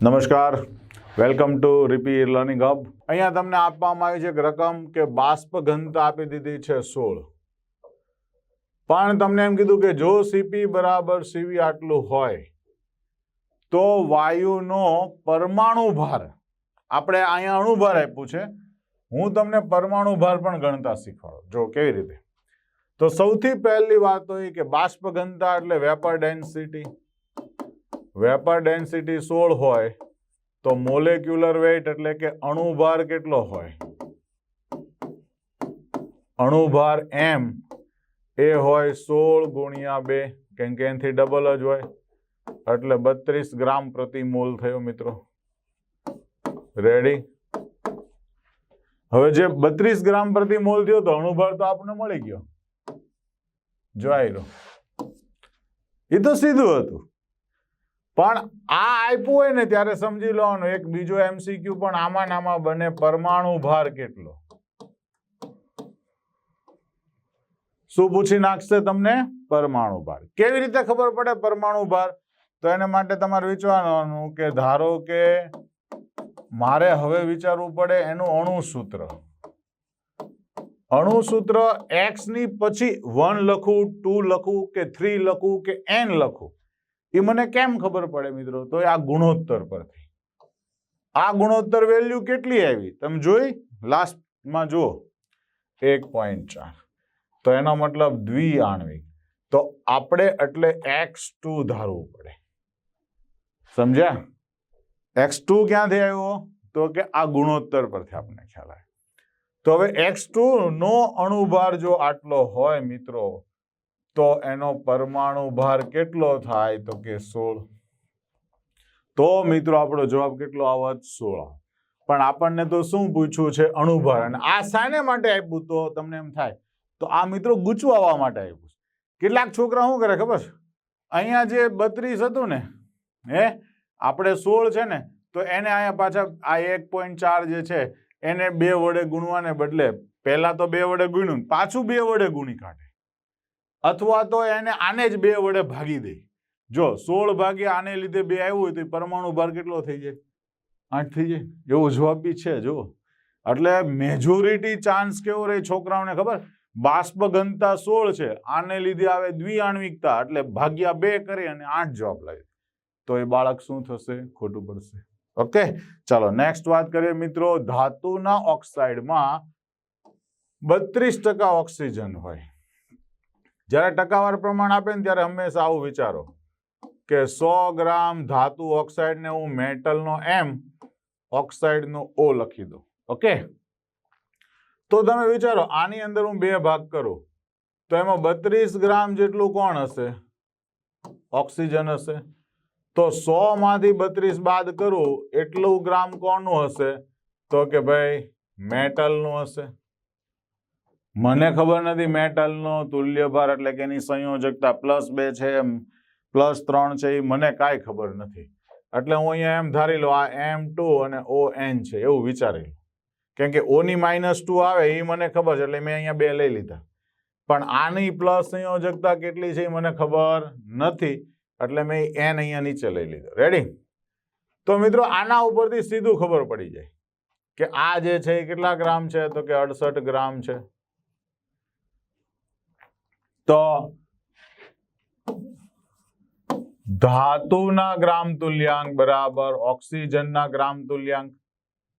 નમસ્કાર. Welcome to Ripi learning hub અહીંયા તમને આપવામાં આવી છે એક રકમ કે બાષ્પ ઘનતા આપી દીધી છે સોળ. પણ તમને એમ કીધું કે જો સીપી બરાબર સીવી આટલું હોય, તો વાયુનો પરમાણુ ભાર, આપણે અહીંયા અણુભાર આપ્યું છે. હું તમને પરમાણુ ભાર પણ ગણતા શીખવાડું, જો કેવી રીતે? તો સૌથી પહેલી વાત હોય કે બાષ્પ ઘનતા એટલે વેપર ડેન્સિટી વેપર ડેન્સિટી સોળ હોય, તો મોલેક્યુલર વેઇટ એટલે કે અણુભાર કેટલો હોય? અણુભાર એમ એ હોય સોળ ગુણ્યા બે, કેમ કે એનાથી ડબલ જ હોય. એટલે બત્રીસ ગ્રામ પ્રતિ મોલ થયો મિત્રો. રેડી હવે જે બત્રીસ ગ્રામ પ્રતિ મોલ થયો તો અણુભાર તો આપણને મળી ગયો. જોઈ લો એ તો સીધું હતું. પણ આ આપ્યું હોય ને ત્યારે સમજી લેવાનું. એક બીજો એમસીક્યુ પણ આમાં આમાં બને. પરમાણુ ભાર કેટલો? શું પૂછી નાખશે તમને? પરમાણુ ભાર. કેવી રીતે ખબર પડે પરમાણુ ભાર? તો એને માટે તમારે વિચારવાનું કે ધારો કે મારે હવે વિચારવું પડે એનું અણુ સૂત્ર અણુ એક્સની પછી વન લખું ટુ લખું કે થ્રી લખું કે એન લખું? એ મને કેમ ખબર પડે મિત્રો? તો આ ગુણોત્તર પરથી. આ ગુણોત્તર વેલ્યુ કેટલી આવી? તમે જોઈ? લાસ્ટમાં જુઓ. એક પોઈન્ટ ચાર. તો એનો મતલબ દ્વિઆણ્વિક. તો આપણે એટલે એક્સ ટુ ધારવું પડે. સમજ્યા? એક્સ ટુ ક્યાંથી આવ્યો? તો કે આ ગુણોત્તર પરથી આપણને ખ્યાલ આવે. તો હવે એક્સ ટુ નો અણુભાર જો આટલો હોય મિત્રો તો એનો પરમાણુ ભાર કેટલો થાય તો કે સોળ? તો મિત્રો, આપણો જવાબ કેટલો આવત? સોળ. પણ આપણને તો શું પૂછ્યું છે? અણુભાર. અને આ શાને માટે આપ્યું? તો તમને એમ થાય. તો આ મિત્રો ગૂંચવાવા માટે આપ્યું કેટલાક છોકરા શું કરે ખબર? છે અહીંયા જે બત્રીસ હતું ને, હે? આપણે સોળ છે ને, તો એને અહીંયા પાછા આ એક પોઈન્ટ ચાર જે છે, એને બે વડે ગુણવાને બદલે પહેલા તો બે વડે ગુણ્યું, પાછું બે વડે ગુણી કાઢે. અથવા તો એને આને જ બે વડે ભાગી દે. જો સોળ ભાગ્યા આને લીધે બે આવ્યું હોય તો પરમાણુ ભાર કેટલો થઈ જાય? આઠ થઈ જાય? એવો જવાબ બી છે જો એટલે મેજોરિટી ચાન્સ કેવો રહે છોકરાઓને ખબર? બાષ્પ ઘનતા સોળ છે, આને લીધે આવે દ્વિઆણ્વિકતા, એટલે ભાગ્યા બે કરી અને આઠ જવાબ લાવે તો એ બાળક શું થશે? ખોટું પડશે. ઓકે ચાલો નેક્સ્ટ વાત કરીએ મિત્રો, ધાતુના ઓક્સાઇડમાં બત્રીસ ટકા ઓક્સિજન હોય. જ્યારે ટકાવાર પ્રમાણ આપે ને ત્યારે હંમેશા આવું વિચારો કે સો ગ્રામ ધાતુ ઓક્સાઇડને હું મેટલનો એમ ઓક્સાઇડનો ઓ લખી દઉં. ઓકે તો તમે વિચારો, આની અંદર હું બે ભાગ કરું. તો એમાં બત્રીસ ગ્રામ જેટલું કોણ હશે? ઓક્સિજન હશે. તો સો માંથી બત્રીસ બાદ કરું, એટલું ગ્રામ કોણનું હશે? તો કે ભાઈ મેટલનું હશે. મને ખબર નથી, મેટલનો તુલ્ય ભાર એટલે કે એની સંયોજકતા પ્લસ બે છે એમ, પ્લસ ત્રણ છે એ મને કાંઈ ખબર નથી. એટલે હું અહીંયા એમ ધારી લઉં, આ એમ ટુ અને ઓ એન છે, એવું વિચારી લઉં. કેમ કે ઓની માઇનસ ટુ આવે એ મને ખબર છે, એટલે મેં અહીંયા બે લઈ લીધા. પણ આની પ્લસ સંયોજકતા કેટલી છે એ મને ખબર નથી, એટલે મેં એન અહીંયા નીચે લઈ લીધો. રેડી તો મિત્રો, આના ઉપરથી સીધું ખબર પડી જાય કે આ જે છે એ કેટલા ગ્રામ છે? તો કે અડસઠ ગ્રામ છે. તો ધાતુના ગ્રામ તુલ્યાંક બરાબર, ઓક્સિજનના ગ્રામ તુલ્યાંક.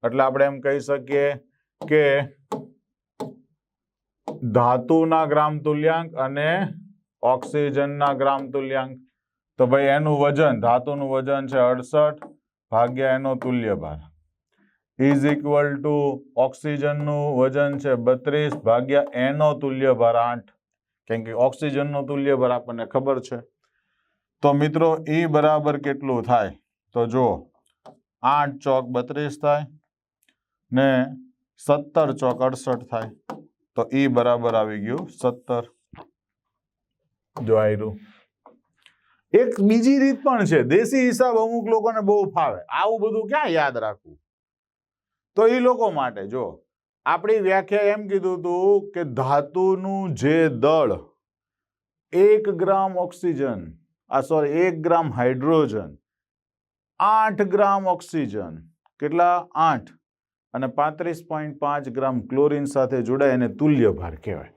એટલે આપણે એમ કહી શકીએ કે ધાતુના ગ્રામ તુલ્યાંક અને ઓક્સિજનના ગ્રામ તુલ્યાંક. તો ભાઈ એનું વજન, ધાતુનું વજન છે અડસઠ ભાગ્યા એનો તુલ્ય ભાર. ઇઝ ઇક્વલ ટુ ઓક્સિજનનું વજન છે બત્રીસ ભાગ્યા એનો તુલ્ય ભાર આઠ. કેમ કે ઓક્સિજનનો તુલ્ય ભાર આપણને ખબર છે. તો મિત્રો એ બરાબર કેટલું થાય? તો જુઓ, આઠ ચોક બત્રીસ થાય ને સત્તર ચોક અડસઠ થાય. તો એ બરાબર આવી ગયું સત્તર. જો આયરું. એક બીજી રીત પણ છે. દેશી હિસાબ અમુક લોકોને બહુ ફાવે. આવું બધું ક્યાં યાદ રાખવું? તો એ લોકો માટે જો આપણી વ્યાખ્યા એમ કીધું હતું કે ધાતુનું જે દળ, એક ગ્રામ ઓક્સિજન, આ સોરી એક ગ્રામ હાઇડ્રોજન, આઠ ગ્રામ ઓક્સિજન. કેટલા? આઠ. અને પાંત્રીસ પોઈન્ટ પાંચ ગ્રામ ક્લોરીન સાથે જોડાય એને તુલ્ય ભાર કહેવાય.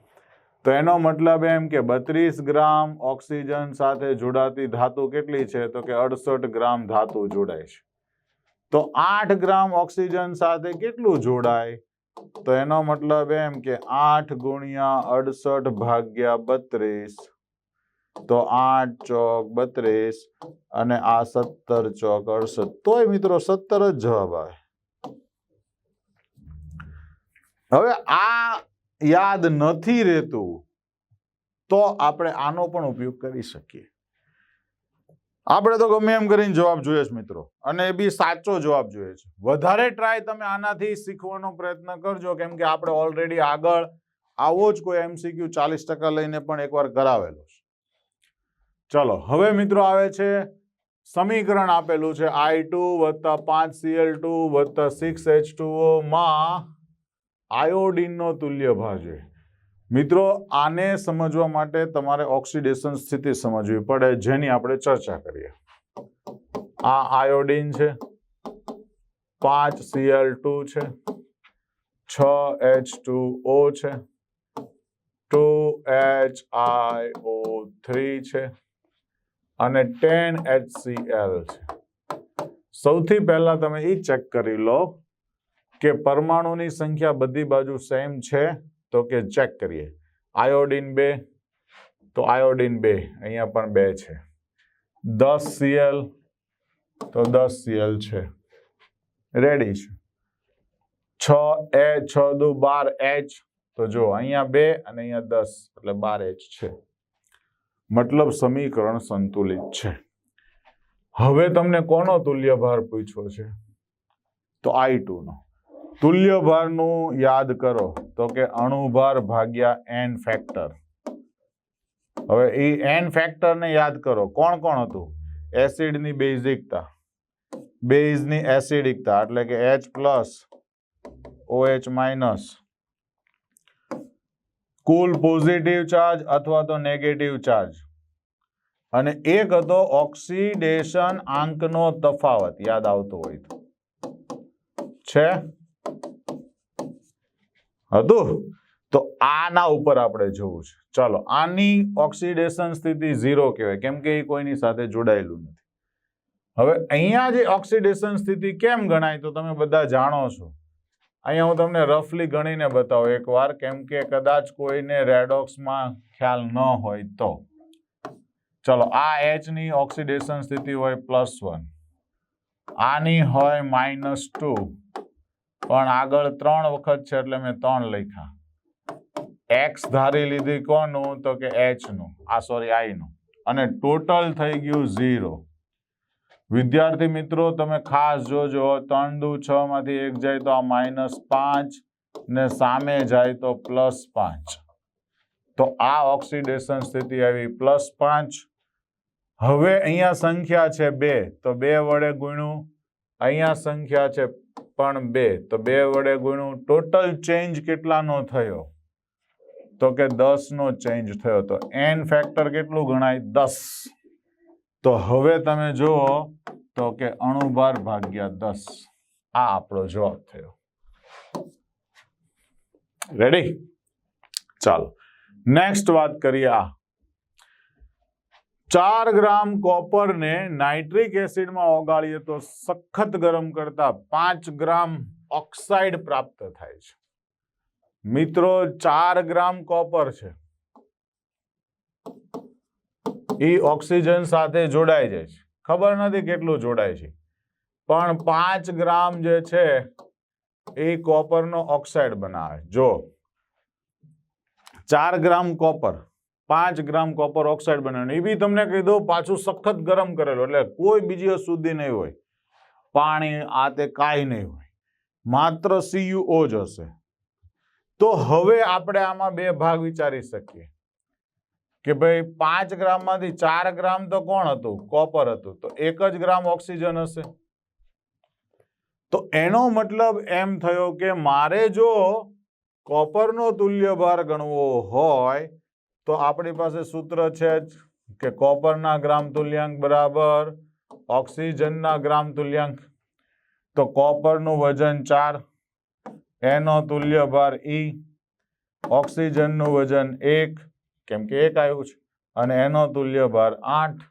તો એનો મતલબ એમ કે બત્રીસ ગ્રામ ઓક્સિજન સાથે જોડાતી ધાતુ કેટલી છે? તો કે અડસઠ ગ્રામ ધાતુ જોડાય છે. તો આઠ ગ્રામ ઓક્સિજન સાથે કેટલું જોડાય? તો એનો મતલબ એમ કે આઠ ગુણ્યા અડસઠ ભાગ્યા બત્રીસ. તો આઠ ચોક બત્રીસ અને આ સત્તર ચોક અડસઠ. તોય મિત્રો સત્તર જ જવાબ આવે. હવે આ યાદ નથી રહેતું, તો આપણે આનો પણ ઉપયોગ કરી શકીએ. આપણે તો ગમે એમ કરીને જવાબ જોઈએ છે મિત્રો. અને એ બી સાચો જવાબ જોઈએ છે. વધારે ટ્રાય તમે આનાથી શીખવાનો પ્રયત્ન કરજો. કેમ કે આપણે ઓલરેડી આગળ આવો જ કોઈ એમસીક્યુ ચાલીસ ટકા લઈને પણ એકવાર કરાવેલો છે. ચલો, હવે મિત્રો આવે છે સમીકરણ આપેલું છે. આઈ ટુ વત્તા પાંચ સીએલ ટુ વત્તા સિક્સ એચ ટુઓમાં આયોડીનનો તુલ્ય છે મિત્રો, આને સમજવા માટે તમારે ઓક્સિડેશન સ્થિતિ સમજવી પડે, જેની આપણે ચર્ચા કરીએ. આ આયોડીન છે, પાંચ સીએલ ટુ છે, છ એચ ટુ ઓ છે, two H I O three છે, અને ટેન એચ સી એલ છે. સૌથી પહેલા તમે એ ચેક કરી લો કે પરમાણુની સંખ્યા બધી બાજુ સેમ છે તો કે ચેક કરીએ. આયોડિન બે, તો આયોડિન બે, અહીંયા પણ બે છે. દસ સીએલ, તો દસ સીએલ છે. રેડી છે. છ એ, છ દુ, બાર એચ, તો જો અહીંયા બે અને અહીંયા દસ, એટલે બાર એચ છે. મતલબ સમીકરણ સંતુલિત છે. હવે તમને કોનો તુલ્ય ભાર પૂછ્યો છે? તો આઈ ટુ નો તુલ્ય ભારનું યાદ કરો તો કે અણુભાર ભાગ્યા એન ફેક્ટર હવે એ એન ફેક્ટરને યાદ કરો. કોણ કોણ હતું? એસિડની બેઝિકતા. બેઝની એસિડિકતા એટલે કે એચ પ્લસ ઓએચ માઇનસ કુલ પોઝિટિવ ચાર્જ અથવા તો નેગેટિવ ચાર્જ. અને એક હતો ઓક્સિડેશન આંકનો તફાવત. યાદ આવતો હોય તો. છે? હતું? તો આના ઉપર આપણે જોવું છે. ચાલો, આની ઓક્સિડેશન સ્થિતિ ઝીરો કહેવાય. કેમ કે એ કોઈની સાથે જોડાયેલું નથી. હવે અહીંયા જે ઓક્સિડેશન સ્થિતિ કેમ ગણાય તો તમે બધા જાણો છો. અહીંયા હું તમને રફલી ગણીને બતાવું. એકવાર કેમ કે કદાચ કોઈને રેડોક્સમાં ખ્યાલ ન હોય તો. ચલો, આ એચની ઓક્સિડેશન સ્થિતિ હોય પ્લસ વન આની હોય માઇનસ ટુ પણ આગળ ત્રણ વખત છે એટલે મેં ત્રણ લખ્યા. એક્સ ધારી લીધી કોનું? તો કે એચનું. આ સોરી આઈ નું. અને ટોટલ થઈ ગયું ઝીરો વિદ્યાર્થી મિત્રો, તમે ખાસ જોજો, ત્રણ દુ છ માંથી એક જાય તો આ માઇનસ પાંચ ને સામે જાય તો પ્લસ પાંચ. તો આ ઓક્સિડેશન સ્થિતિ આવી પ્લસ પાંચ. હવે અહીંયા સંખ્યા છે બે. તો બે વડે ગુણ્યું. અહીંયા સંખ્યા છે પણ બે. તો બે વડે ગુણ્યું ટોટલ ચેન્જ કેટલાનો થયો? તો કે દસનો ચેન્જ થયો. તો એન ફેક્ટર કેટલું ગણાય? દસ. તો હવે તમે જુઓ, તો કે અણુભાર ભાગ્યા દસ. આ આપણો જવાબ થયો. રેડી ચાલો. નેક્સ્ટ વાત કરીએ આ. ચાર ગ્રામ કોપરને નાઇટ્રિક એસિડમાં ઓગાળીએ તો સખત ગરમ કરતા પાંચ ગ્રામ ઓક્સાઇડ પ્રાપ્ત થાય છે. મિત્રો, ચાર ગ્રામ કોપર છે. એ ઓક્સિજન સાથે જોડાઈ જાય છે. ખબર નથી કેટલું જોડાય છે. પણ પાંચ ગ્રામ જે છે, એ કોપરનો ઓક્સાઇડ બનાવે. જો, ચાર ગ્રામ કોપર પાંચ ગ્રામ કોપર ઓક્સાઇડ બનાવે એ બી તમને કહી દઉં, પાછું સખત ગરમ કરેલું, એટલે કોઈ બીજી અશુદ્ધિ નહીં હોય. પાણી આ તે કાંઈ નહીં હોય. માત્ર સીયુઓ જ હશે. તો હવે આપણે આમાં બે ભાગ વિચારી શકીએ. કે ભાઈ પાંચ ગ્રામમાંથી ચાર ગ્રામ તો કોણ હતું? કોપર હતું. તો એક જ ગ્રામ ઓક્સિજન હશે. તો એનો મતલબ એમ થયો કે મારે જો કોપરનો તુલ્ય ભાર ગણવો હોય તો આપણી પાસે સૂત્ર છે જ કે કોપરના ગ્રામ તુલ્યાંક બરાબર ઓક્સિજનના ગ્રામ તુલ્યાંક. તો કોપરનું વજન ચાર, એનો તુલ્ય ભાર ઈ, ઓક્સિજનનું વજન એક, કેમ કે એક આવ્યું છે, અને એનો તુલ્ય ભાર આઠ.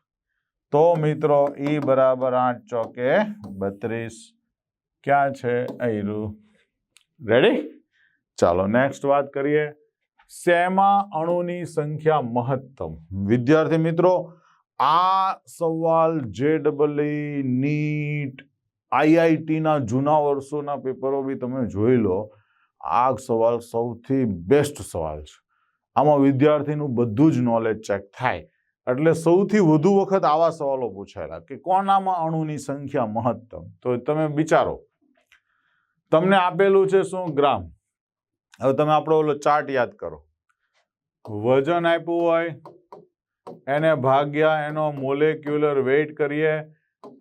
તો મિત્રો ઈ બરાબર આઠ ચોકે બત્રીસ. ક્યાં છે? અહીરું રેડી ચાલો નેક્સ્ટ વાત કરીએ. શેમાં અણુની સંખ્યા મહત્તમ? વિદ્યાર્થી મિત્રો, આ સવાલ જે ડબલઈ નીટ આઈઆઈટીના જૂના વર્ષોના પેપરો બી તમે જોઈ લો. આ સવાલ સૌથી બેસ્ટ સવાલ છે. આમાં વિદ્યાર્થીનું બધું જ નોલેજ ચેક થાય. એટલે સૌથી વધુ વખત આવા સવાલો પૂછાયેલા કે કોનામાં અણુની સંખ્યા મહત્તમ? તો તમે વિચારો. તમને આપેલું છે શું? ગ્રામ. હવે તમે આપણો ઓલો ચાર્ટ યાદ કરો. વજન આપ્યું હોય, એને ભાગ્યા, એનો મોલેક્યુલર વેઇટ કરીએ,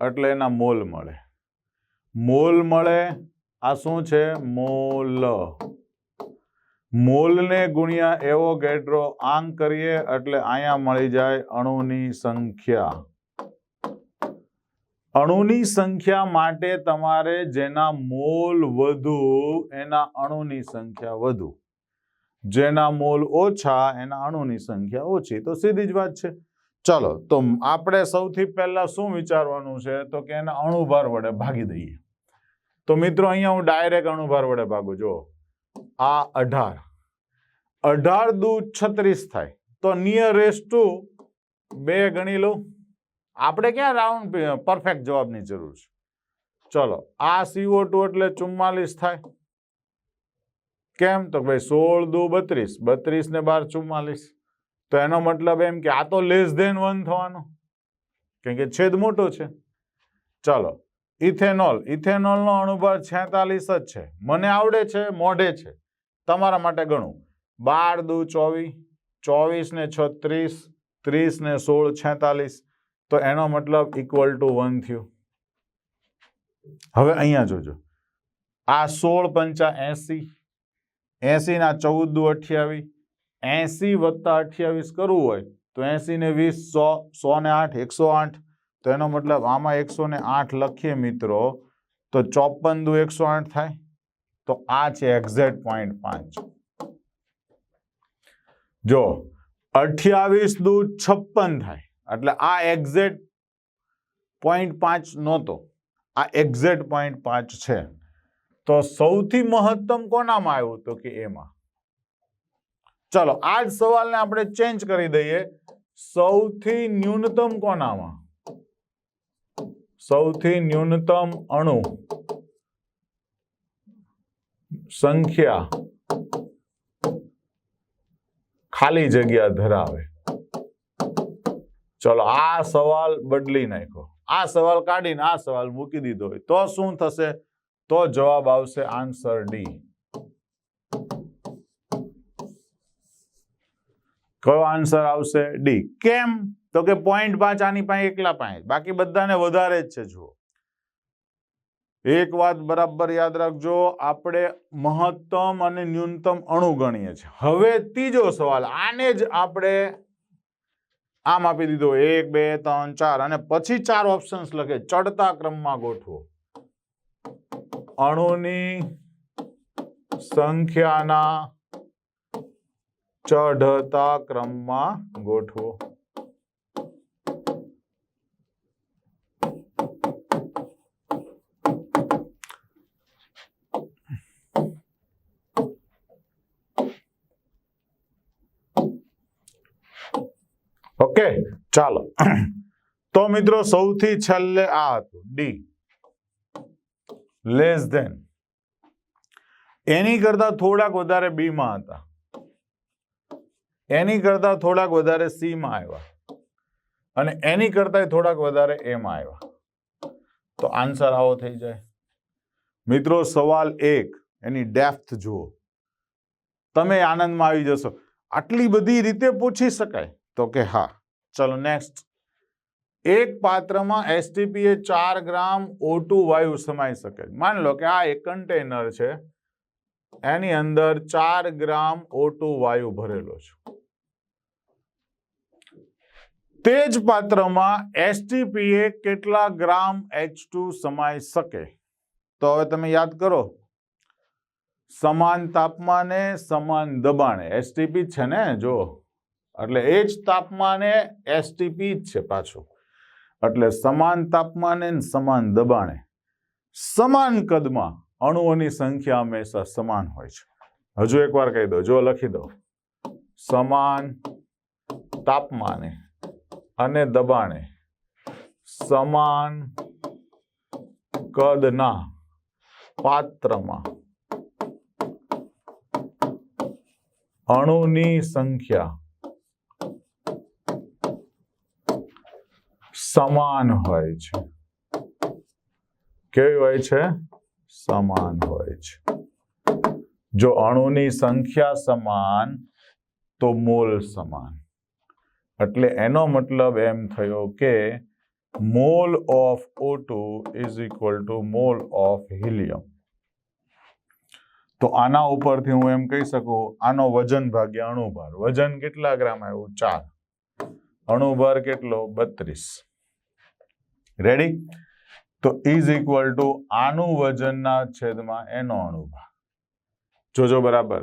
એટલે એના મોલ મળે. મોલ મળે, આ શું છે? મોલ. મોલને ગુણ્યા એવો ગેડ્રો આંગ કરીએ, એટલે અહીંયા મળી જાય અણુની સંખ્યા. અણુની સંખ્યા માટે તમારે જેના મોલ વધુ, એના અણુની સંખ્યા વધુ. જેના મોલ ઓછા, એના અણુની સંખ્યા ઓછી. તો સીધી જ વાત છે. ચલો, તો આપણે સૌથી પહેલા શું વિચારવાનું છે? તો કે એને અણુભાર વડે ભાગી દઈએ. તો મિત્રો, અહીંયા હું ડાયરેક્ટ અણુભાર વડે ભાગું. જો આ અઢાર. અઢાર દુ છત્રીસ થાય. તો નિયરેસ્ટ ટુ બે ગણી લો. આપણે ક્યાં રાઉન્ડ પરફેક્ટ જવાબની જરૂર છે? ચલો, આ સીઓ ટુ એટલે ચુમ્માલીસ થાય. કેમ? તો ભાઈ સોળ દુ બત્રીસ બત્રીસ ને બાર ચુમ્માલીસ. તો એનો મતલબ એમ કે આ તો લેસ ધેન વન થવાનો. કેમ કે છેદ મોટો છે. ચલો, ઇથેનોલ, ઇથેનોલનો અણુભાર છેતાલીસ જ છે. મને આવડે છે, મોઢે છે. તમારા માટે ગણું. બાર દુ ચોવીસ ચોવીસ ને છત્રીસ, ત્રીસ ને સોળ છેતાલીસ તો એનો મતલબ ઇક્વલ ટુ વન થયું. હવે અહીંયા જોજો. આ સોળ પંચા એસી એસી ના ચૌદ દુ અઠ્યાવીસ, એસી વત્તા અઠ્યાવીસ કરવું હોય તો એસી ને વીસ, સો સો ને આઠ, એકસો આઠ. તો એનો મતલબ આમાં એકસો ને આઠ લખીએ મિત્રો, તો ચોપન દુ એકસો આઠ થાય. તો આ છે એક્ઝેક્ટ પોઈન્ટ પાંચ. જો, અઠ્યાવીસ દુ છપ્પન થાય. એટલે આ એક્ઝેક્ટ પોઈન્ટ પાંચ નહોતો. આ એક્ઝેક્ટ પોઈન્ટ પાંચ છે. તો સૌથી મહત્તમ કોનામાં આવ્યું તો કે એમાં? ચલો આ જ સવાલને આપણે ચેન્જ કરી દઈએ. સૌથી ન્યૂનતમ કોનામાં? સૌથી ન્યૂનતમ અણુ? સંખ્યા? ખાલી જગ્યા ધરાવે. ચલો, આ સવાલ બદલી નાખ્યો. આ સવાલ કાઢીને આ સવાલ મૂકી દીધો હોય. તો શું થશે? તો જવાબ આવશે આન્સર ડી. કયો આન્સર આવશે? ડી. કેમ? તો કે પોઈન્ટ પાંચ આની પાસે એકલા પાસે. બાકી બધાને વધારે જ છે, જુઓ. એક વાત બરાબર યાદ રાખજો, આપણે મહત્તમ અને ન્યૂનતમ અણુ ગણીએ છીએ. હવે ત્રીજો સવાલ, આને જ આપણે આમ આપી દીધો. એક, બે, ત્રણ, ચાર અને પછી ચાર ઓપ્શન્સ લખે. ચડતા ક્રમમાં ગોઠવો. અણુની સંખ્યાના ચઢતા ક્રમમાં ગોઠવો ઓકે ચાલો. તો મિત્રો, સૌથી છેલ્લે આ હતું. ડી લેસ ધેન એની કરતા થોડાક વધારે બી માં હતા. એની કરતા થોડાક વધારે સી માં આવ્યા. અને એની કરતા થોડાક વધારે એમાં આવ્યા. તો આન્સર આવો થઈ જાય. મિત્રો, સવાલ એક. એની ડેપ્થ જુઓ. તમે આનંદમાં આવી જશો. આટલી બધી રીતે પૂછી શકાય? તો કે હા. ચલો નેક્સ્ટ એક પાત્રમાં એસટીપી એ ચાર ગ્રામ ઓટુ વાયુ સમાઈ શકે. માન લો કે આ એક કન્ટેનર છે. એની અંદર ચાર ગ્રામ ઓટુ વાયુ ભરેલો છે. તે જ પાત્રમાં એસટીપીએ કેટલા ગ્રામ એચ સમાઈ શકે? તો હવે તમે યાદ કરો. સમાન તાપમાને સમાન દબાણે. એસટીપી છે ને જો એટલે એ જ તાપમાને એસટીપી જ છે પાછું. એટલે સમાન તાપમાને સમાન દબાણે, સમાન કદમાં અણુઓની સંખ્યા હંમેશા સમાન હોય છે. હજુ એકવાર કહી દો, જો લખી દો. સમાન તાપમાને અને દબાણે સમાન કદના પાત્રમાં અણુની સંખ્યા સમાન હોય છે. કેવી હોય છે? સમાન હોય છે. જો અણુની સંખ્યા સમાન, તો મોલ સમાન. એટલે એનો મતલબ એમ થયો કે mole of O2 is equal to mole of helium. તો આના ઉપરથી હું એમ કહી શકું, આનો વજન ભાગ્યા અણુભાર. વજન કેટલા ગ્રામ આવ્યું? ચાર. અણુભાર કેટલો? બત્રીસ. રેડી તો ઇઝ ઇક્વલ ટુ આનું વજનના છેદમાં એનો અણુભાર જોજો બરાબર.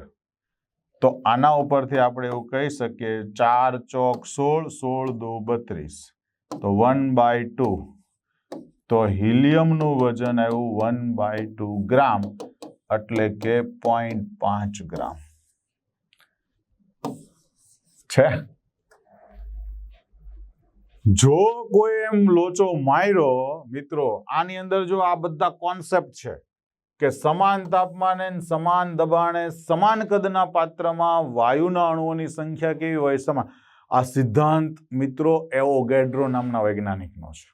તો આના ઉપરથી આપણે એવું કહી શકીએ, ચાર ચોક સોળ સોળ દો બત્રીસ. તો વન બાય ટુ તો હિલિયમનું વજન આવ્યું વન બાય ટુ ગ્રામ, એટલે કે પોઈન્ટ પાંચ ગ્રામ. છે? જો કોઈ એમ લોચો માર્યો, મિત્રો, આની અંદર જો આ બધા કોન્સેપ્ટ છે કે સમાન તાપમાને સમાન દબાણે, સમાન કદના પાત્રમાં વાયુના અણુઓની સંખ્યા કેવી હોય, સમાન. આ સિદ્ધાંત, મિત્રો, એવોગેડ્રો નામના વૈજ્ઞાનિકનો છે.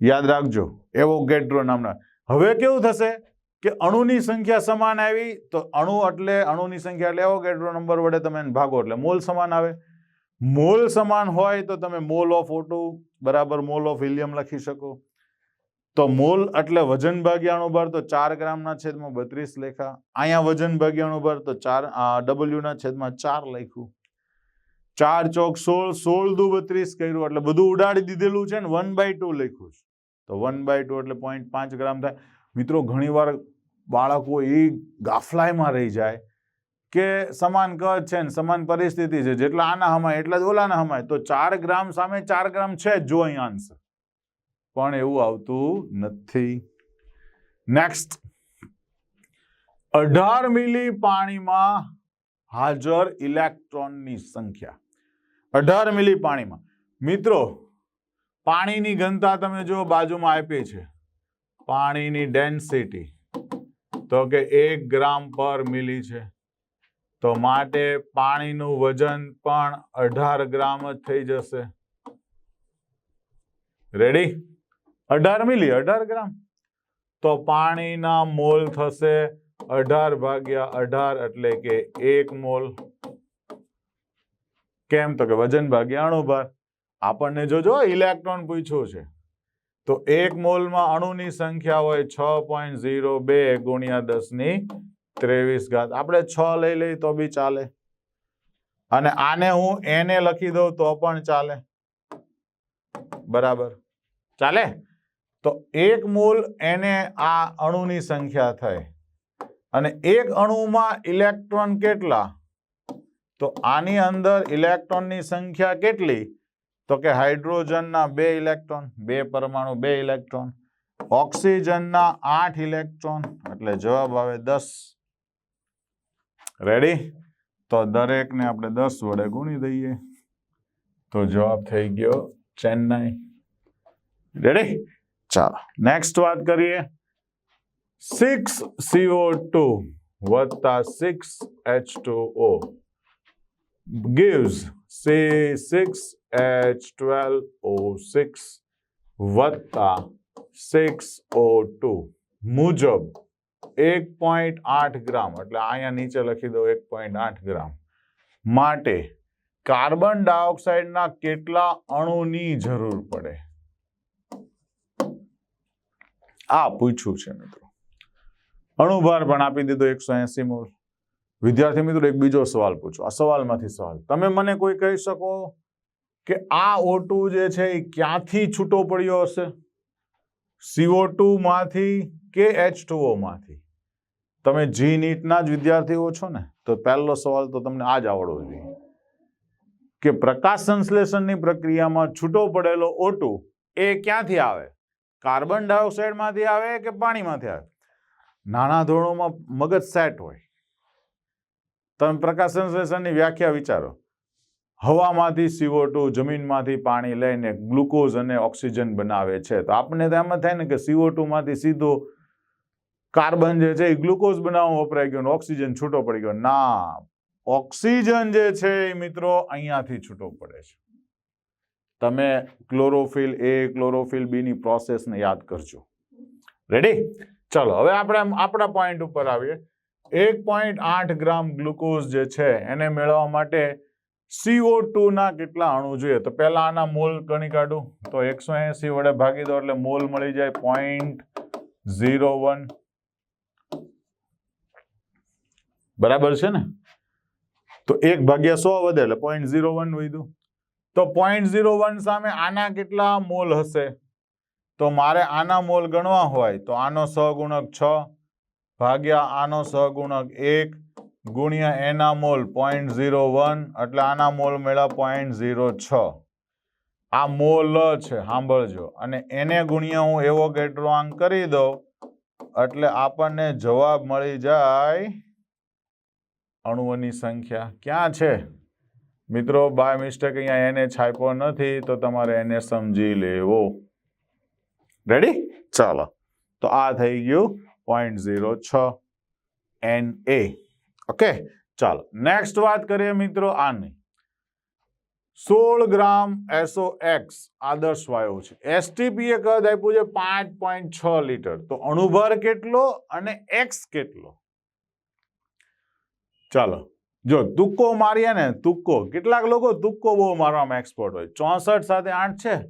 યાદ રાખજો, એવોગેડ્રો નામના. હવે કેવું થશે કે અણુની સંખ્યા સમાન આવી, તો અણુ એટલે, અણુની સંખ્યા એટલે એવોગેડ્રો નંબર વડે તમે ભાગો એટલે મોલ સમાન આવે. મોલ સમાન હોય તો તમે મોલ ઓફ ઓટો, બરાબર, મોલ ઓફ હિલિયમ લખી શકો. તો મોલ એટલે વજન ભાગ્યાણું અણુભાર તો ચાર ગ્રામના છેદમાં બત્રીસ લેખા. અહીંયા વજન ભાગ્યાણું અણુભાર તો ચાર ડબલ્યુના છેદમાં ચાર લખ્યું. ચાર ચોક સોળ સોળ દુ બત્રીસ કર્યું, એટલે બધું ઉડાડી દીધેલું છે ને વન બાય ટુ લખ્યું છે. તો વન બાય ટુ એટલે પોઈન્ટ પાંચ ગ્રામ થાય. મિત્રો, ઘણીવાર બાળકો એ ગાફલાઈમાં રહી જાય. કે સમાન કદ છે ને સમાન પરિસ્થિતિ છે, જેટલા આના હમાય, એટલા જ ઓલાના હમાય, તો ચાર ગ્રામ સામે ચાર ગ્રામ છે જો અહીં પણ એવું આવતું નથી. નેક્સ્ટ અઢાર મિલી પાણીમાં હાજર ઇલેક્ટ્રોનની સંખ્યા. અઢાર મિલી પાણીમાં. મિત્રો, પાણીની ઘનતા તમે જો બાજુમાં આપી છે. પાણીની ડેન્સિટી તો કે એક ગ્રામ પર મિલી છે. તો માટે પાણીનું વજન પણ અઢાર ગ્રામ જ થઈ જશે. રેડી અઢાર મિલી, અઢાર ગ્રામ. તો પાણીના મોલ થશે અઢાર ભાગ્યા અઢાર એટલે કે એક મોલ. કેમ તો કે વજન ભાગ્યા અણુભાર. આપણને જોજો ઇલેક્ટ્રોન પૂછ્યું છે. તો એક મોલમાં અણુની સંખ્યા હોય છ પોઈન્ટ ઝીરો બે ગુણ્યા દસની ત્રેવીસ ઘાત. આપણે છ લઈ લઈ તો બી ચાલે. અને આને હું એને લખી દઉં તો પણ ચાલે. બરાબર. ચાલે? તો એક મૂલ એને આ અણુની સંખ્યા થઈ અને એક અણુમાં ઇલેક્ટ્રોન કેટલા? તો આની અંદર ઇલેક્ટ્રોનની સંખ્યા કેટલી? તો કે હાઇડ્રોજનના બે ઇલેક્ટ્રોન, બે પરમાણુ, બે ઇલેક્ટ્રોન. ઓક્સિજનના આઠ ઇલેક્ટ્રોન. એટલે જવાબ આવે દસ. રેડી તો દરેકને આપણે દસ વડે ગુણી દઈએ. તો જવાબ થઈ ગયો ચેન્નાઈ. રેડી ચાલો. નેક્સ્ટ વાત કરીએ. સિક્સ સીઓ ટુ વત્તા six H two O gives say 6H12O6 વત્તા 6O2 મુજબ એક પોઈન્ટ આઠ ગ્રામ, એટલે અહીંયા નીચે લખી દો એક પોઈન્ટ આઠ ગ્રામ. માટે કાર્બન ડાયોક્સાઇડના કેટલા અણુની જરૂર પડે? આ પૂછ્યું છે મિત્રો. અણુભાર પણ આપી દીધો એકસો એસી મૂળ વિદ્યાર્થી મિત્રો, એક બીજો સવાલ પૂછો. આ સવાલમાંથી સવાલ. તમે મને કોઈ કહી શકો કે આ ઓટુ જે છે એ ક્યાંથી છૂટો પડ્યો હશે? CO2 માંથી કે એચ ટુઓમાંથી તમે જી નીટના જ વિદ્યાર્થીઓ છો ને, તો પહેલો સવાલ તો તમને આ જ આવડવો જોઈએ. કે પ્રકાશ સંશ્લેષણની પ્રક્રિયામાં છૂટો પડેલો ઓટુ એ ક્યાંથી આવે? કાર્બન ડાયોક્સાઇડમાંથી આવે કે પાણીમાંથી આવે? નાના ધોરણોમાં મગજ સેટ હોય. તમે પ્રકાશ સંશ્લેષણની વ્યાખ્યા વિચારો. હવામાંથી CO2 જમીનમાંથી પાણી લઈને ગ્લુકોઝ અને ઓક્સિજન બનાવે છે. તો આપણને તો એમ થાય ને કે CO2 માંથી સીધો કાર્બન જે છે એ ગ્લુકોઝ બનાવવા વપરાઈ ગયો ઓક્સિજન છૂટો પડી ગયો. ના, ઓક્સિજન જે છે એ મિત્રો અહીંયાથી છૂટો પડે છે. તમે ક્લોરોફિલ એ, ક્લોરોફિલ બી ની પ્રોસેસને યાદ કરજો. રેડી ચલો, હવે આપણે આપણા પોઈન્ટ ઉપર આવીએ. એક પોઈન્ટ આઠ ગ્રામ ગ્લુકોઝ જે છે એને મેળવવા માટે સીઓ ના કેટલા અણુ જોઈએ? તો પહેલા આના મોલ ગણી કાઢું. તો એકસો એસી વડે ભાગી દો એટલે મોલ મળી જાય પોઈન્ટ ઝીરો વન બરાબર છે ને? તો એક ભાગ્યા સો વધે એટલે પોઈન્ટ ઝીરો વન વધ્યું. તો પોઈન્ટ ઝીરો વન સામે આના કેટલા મોલ હશે? તો મારે આના મોલ ગણવા હોય તો આનો સહગુણક છ ભાગ્યા આનો સહગુણક એક ગુણ્યા એના મોલ પોઈન્ટ ઝીરો વન એટલે આના મોલ મેળા પોઈન્ટ ઝીરો છ. આ મોલ છે, સાંભળજો. અને એને ગુણ્યા હું એવો ગેટ્રોઆંક કરી દઉં એટલે આપણને જવાબ મળી જાય અણુઓની સંખ્યા ક્યાં છે? મિત્રો બાય મિસ્ટેક અહીંયા એને છાપ્યો નથી, તો તમારે એને સમજી લેવો. રેડી ચાલો. તો આ થઈ ગયું પોઈન્ટ ઝીરો છ એન એ ઓકે ચાલો. નેક્સ્ટ વાત કરીએ મિત્રો આની. સોળ ગ્રામ એસો એક્સ આદર્શ વાયુ છે. એસટીપી એ કદ આપ્યું છે પાંચ પોઈન્ટ છ લીટર. તો અણુભાર કેટલો અને એક્સ કેટલો? ચાલો. જો તુક્કો મારીએ ને, તુક્કો. કેટલાક લોકો તુક્કો બહુ મારવામાં એક્સપર્ટ હોય. ચોસઠ સાથે આઠ છે.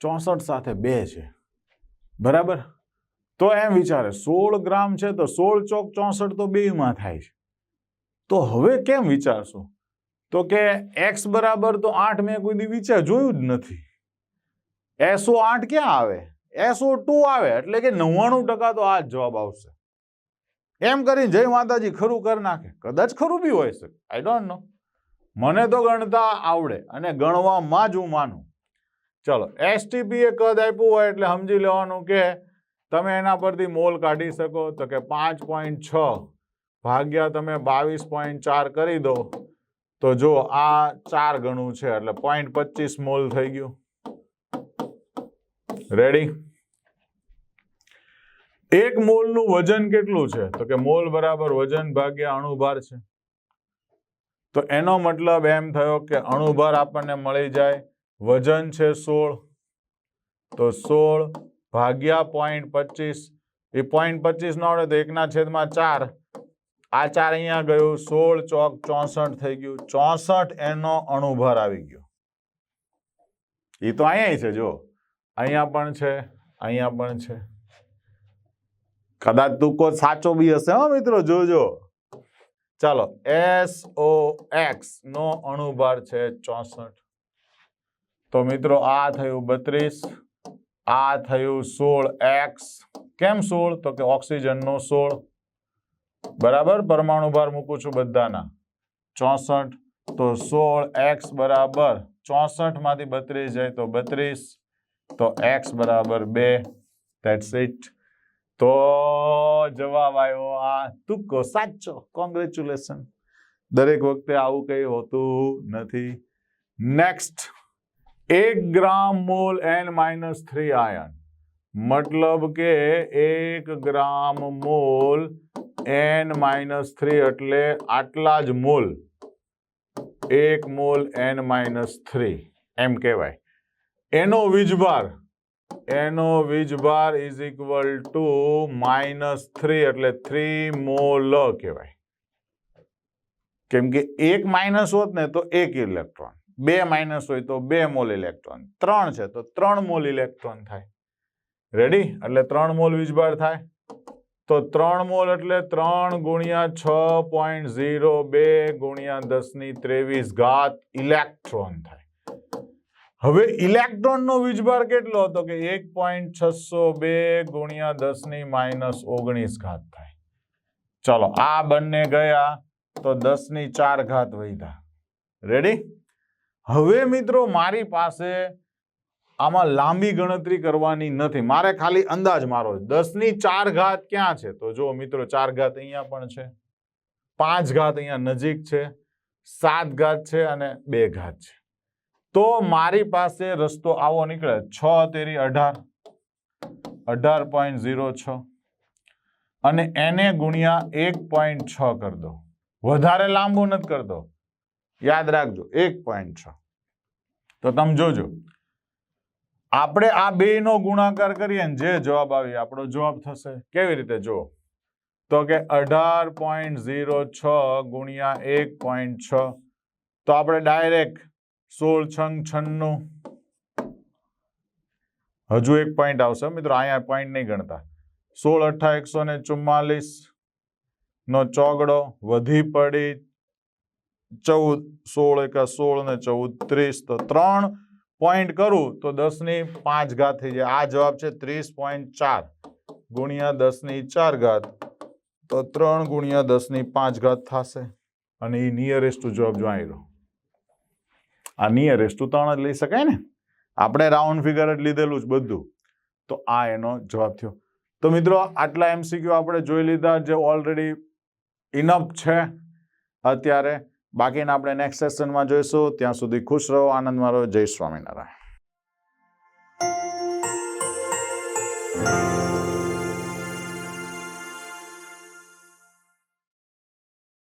ચોસઠ સાથે બે છે. બરાબર? તો એમ વિચારે, સોળ ગ્રામ છે તો સોળ ચોક ચોસઠ તો બેમાં થાય છે. તો હવે કેમ વિચારશો? તો કે એક્સ બરાબર તો આઠ મેં કોઈ દી વિચાર જોયું જ નથી. એસો આઠ ક્યાં આવે? એસો ટુ આવે. એટલે કે નવ્વાણું ટકા તો આ જ જવાબ આવશે. એમ કરીને જય માતાજી ખરું કરી નાખે. કદાચ ખરું બી હોય શકે. આઈ ડોન્ટ નો મને તો ગણતા આવડે અને ગણવામાં જ હું માનું. ચલો એસટીપીએ કદ આપ્યું હોય એટલે સમજી લેવાનું કે તમે એના પરથી મોલ કાઢી શકો તો કે પાંચ પોઈન્ટ છ ભાગ્યા તમે બાવીસ પોઈન્ટ ચાર કરી દો તો જો આ ચાર ગણું છે એટલે પોઈન્ટ પચીસ મોલ થઈ ગયું. રેડી એક મોલનું વજન કેટલું છે? તો કે મોલ બરાબર વજન ભાગ્યા અણુભાર છે. તો એનો મતલબ એમ થયો કે અણુભાર આપણને મળી જાય. વજન છે સોળ. તો સોળ ભાગ્યા પોઈન્ટ પચીસ. એ પોઈન્ટ પચીસ ન આવડે તો એકના છેદમાં ચાર. આ ચાર અહીંયા ગયું. સોળ ચોક ચોસઠ થઈ ગયું. ચોસઠ એનો અણુભાર આવી ગયો. એ તો અહીંયા છે, જો. અહીંયા પણ છે, અહીંયા પણ છે. કદાચ તુક્કો સાચો બી હશે, હો મિત્રો, જોજો. ચાલો એસ ઓ એક્સ નો અણુભાર છે ચોસઠ. તો મિત્રો, આ થયું બત્રીસ, આ થયું સોળ એક્સ કેમ સોળ? તો કે ઓક્સિજન નો સોળ. બરાબર? પરમાણુ ભાર મૂકું છું બધાના. ચોસઠ, તો સોળ એક્સ બરાબર. ચોસઠમાંથી બત્રીસ જાય તો બત્રીસ. તો એક્સ બરાબર બે. ધેટ્સ ઇટ તો જવાબ આવ્યો આ તુક્કો, સાચો. કોંગ્રેચ્યુલેશન દરેક વખતે આવું કઈ હોતું નથી. નેક્સ્ટ એક gram mole N minus three ion મતલબ કે એક gram mole N minus three એટલે આટલા જ મોલ. એક મોલ એન માઇનસ થ્રી એમ કહેવાય. એનો વીજભાર એનો વીજભાર is equal to minus three એટલે થ્રી મોલ કહેવાય. કેમ કે એક માઇનસ હોત ને તો એક ઇલેક્ટ્રોન બે માઇનસ હોય તો બે મોલ ઇલેક્ટ્રોન ત્રણ છે તો ત્રણ મોલ ઇલેક્ટ્રોન થાય. રેડી એટલે ત્રણ મોલ વીજભાર થાય. તો ત્રણ મોલ એટલે ત્રણ ગુણ્યા છ પોઈન્ટ ઝીરો બે ગુણ્યા દસની ત્રેવીસ ઘાત ઇલેક્ટ્રોન થાય. હવે ઇલેક્ટ્રોનનો વીજભાર કેટલો હતો કે એક પોઈન્ટ છસો બે ગુણ્યા દસની માઇનસ ઓગણીસ ઘાત થાય. ચલો, આ બંને ગયા તો દસની ચાર ઘાત વધ્યા. રેડી હવે મિત્રો મારી પાસે આમાં લાંબી ગણતરી કરવાની નથી. મારે ખાલી અંદાજ મારો દસની ચાર ઘાત ક્યાં છે? તો જો મિત્રો, ચાર ઘાત અહીંયા પણ છે, પાંચ ઘાત અહીંયા નજીક છે, સાત ઘાત છે અને બે ઘાત છે. તો મારી પાસે રસ્તો આવો નીકળે. છ તેરી અઢાર. અઢાર પોઈન્ટ ઝીરો છ. અને એને ગુણ્યા એક પોઈન્ટ છ કરી દો. વધારે લાંબુ નથી કરતો યાદ રાખજો, એક પોઈન્ટ છ. તો તમે જોજો. આપણે આ બે નો ગુણાકાર કરીએ ને જે જવાબ આવી આપણો જવાબ થશે. કેવી રીતે? જો તો કે અઢાર પોઈન્ટ ઝીરો છ ગુણ્યા એક પોઈન્ટ છ. તો આપણે ડાયરેક્ટ સોળ છંગ છન્નું. હજુ એક પોઈન્ટ આવશે. મિત્રો, અહીંયા પોઈન્ટ નહીં ગણતા. સોળ અઠ્ઠા એકસો ને ચુમ્માલીસ નો ચોગડો વધી પડી ચૌદ, સોળ એકા સોળ ને ચૌદ ત્રીસ તો ત્રણ પોઈન્ટ કરું તો દસની પાંચ ઘાત થઈ જાય. આ જવાબ છે ત્રીસ પોઈન્ટ ચાર ગુણ્યા દસની ચાર ઘાત. તો ત્રણ ગુણ્યા દસની પાંચ ઘાત થશે. અને એ નિયરેસ્ટ જવાબ જો આવી રહ્યો આ નિયરેસ્ટ ટુ ત્રણ જ લઈ શકાય ને? આપણે રાઉન્ડ ફિગર જ લીધેલું જ બધું. તો આ એનો જવાબ થયો. તો મિત્રો, આટલા એમસીક્યુ આપણે જોઈ લીધા જે ઓલરેડી ઇનફ છે. અત્યારે બાકીના આપણે નેક્સ્ટ સેશનમાં જોઈશું. ત્યાં સુધી ખુશ રહો, આનંદમાં રહો. જય સ્વામિનારાયણ.